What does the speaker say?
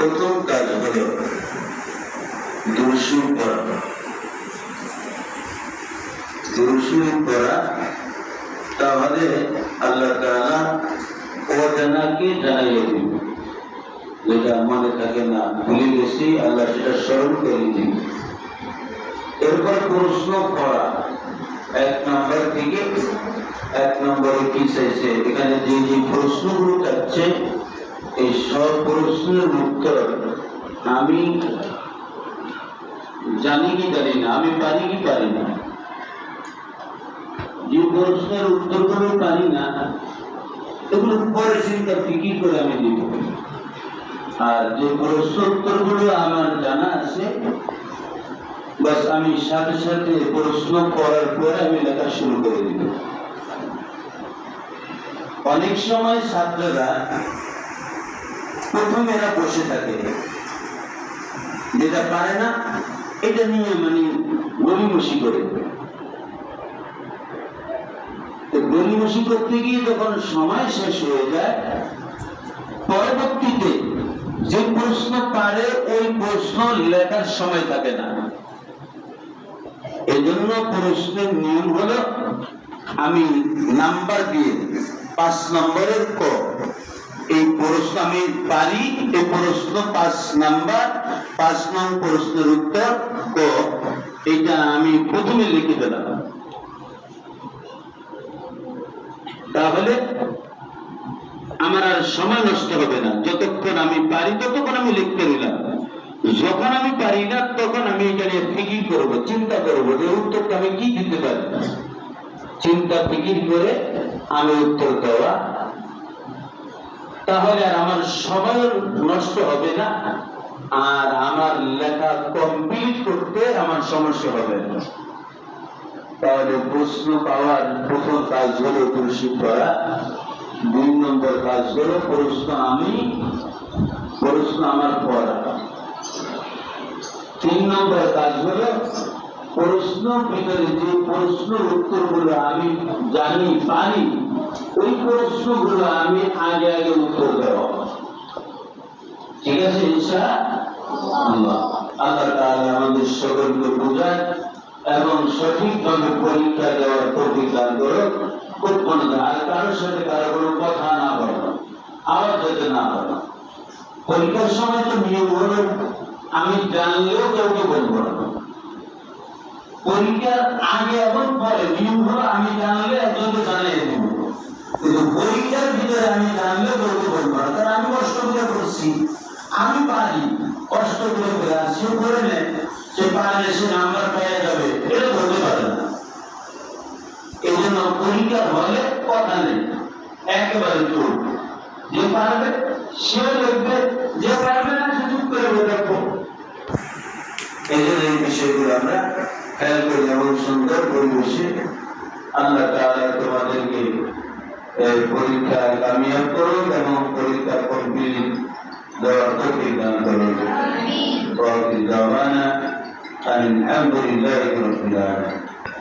প্রথম কাজ হলো দুরুশরীফ পড়া দুরুশরীফ পড়া তাহলে আল্লাহ তাআলা অজানাকে জানাইয়ে দিবে যেটা মনে থাকে না, ভুলে গেছি, আল্লাহ সেটা স্মরণ করে দিবে এরপর প্রশ্ন করা, এক নম্বর থেকে এক নম্বরে কি চাইছে? এখানে যে যে প্রশ্নগুলো থাকছে এই সব প্রশ্নের উত্তর আমি জানি কি জানি না, আমি পারি কি পারি না? যে প্রশ্নের উত্তরগুলো পারি না, এগুলো পরে চিন্তা ফিকির করে আমি দিব। আর যে প্রশ্ন উত্তরগুলো আমার জানা আছে বাস আমি সাথে সাথে প্রশ্ন করার পরে আমি লেখা শুরু করে দিব। অনেক সময় ছাত্ররা প্রথমে এরা বসে থাকে। যেটা পারে না, এটা নিয়ে মানে গরিমসি করে। গরিমসি করতে গিয়ে যখন সময় শেষ হয়ে যায়, পরবর্তীতে যে প্রশ্ন পারে, ওই প্রশ্ন লেখার সময় থাকে না। এজন্য প্রশ্নের নিয়ম হলো, আমি নাম্বার দিয়ে পাঁচ নম্বরের ক এই প্রশ্ন আমি পারি, এই প্রশ্ন পাঁচ নাম্বার, পাঁচ নং প্রশ্নের উত্তর ক। এটা আমি প্রথমে লিখে দিলাম তাহলে আমার আর সময় নষ্ট হবে না। যতক্ষণ আমি পারি, ততক্ষণ আমি লিখতে দিলাম যখন আমি পারি না, তখন আমি এখানে ফিকির করব, চিন্তা করব যে উত্তরটা আমি কি দিতে পারি। চিন্তা ফিকির করে আমি উত্তর দেওয়া তাহলে আর আমার সময় নষ্ট হবে না। আর আমার লেখা কমপ্লিট করতে আমার সমস্যা হবে না। তাহলে প্রশ্ন পাওয়ার প্রথম কাজ হলো তুলসী করা। দুই নম্বর কাজ হলো প্রশ্ন আমি, প্রশ্ন আমার পড়া। তিন নম্বর কাজ হলো প্রশ্ন ভিতরে যে প্রশ্ন উত্তরগুলো আমি জানি, পারি ওই প্রশ্নগুলো আমি আগে আগে উত্তর দেওয়া ঠিক আছে আল্লাহ। আল্লাহ আমাদের সকলকে বোঝায় এবং সঠিকভাবে পরীক্ষা দেওয়ার প্রতিকার করো উৎপন্ন আর কারোর সাথে কারও কোনো কথা না বলো আওয়াজ যাতে না বলো পরীক্ষার সময় তো নিয়ম হলো, আমি জানলেও কাউকে বলব না। পরীক্ষার আগে এবং পরে নিয়ম হলো, আমি জানলে একজনকে জানিয়ে দেবো। কিন্তু পরীক্ষার ভিতরে আমি জানলে কাউকে বলব না। কারণ আমি কষ্ট করে করছি আমি পারি। কষ্ট করে করে আর করে নেয় সে পারলে সে নাম্বার পেয়ে যাবে। এটা ধরতে পারে না। এই জন্য পরীক্ষা হলে কথা নেই। একেবারে চুপ। যে পারবে, সে লিখবে। যে পারবে না, সে চুপ করে বসে থাকব। এই জন্য এই বিষয়গুলো আমরা খেয়াল করি এমন সুন্দর পরিবেশে আল্লাহ তাআলা তোমাদেরকে এই পরীক্ষা কামিয়াব করুন এবং পরীক্ষা কমপ্লিট দেওয়ার তৌফিক দান করুন وآخر دعوانا أن الحمد لله رب العالمين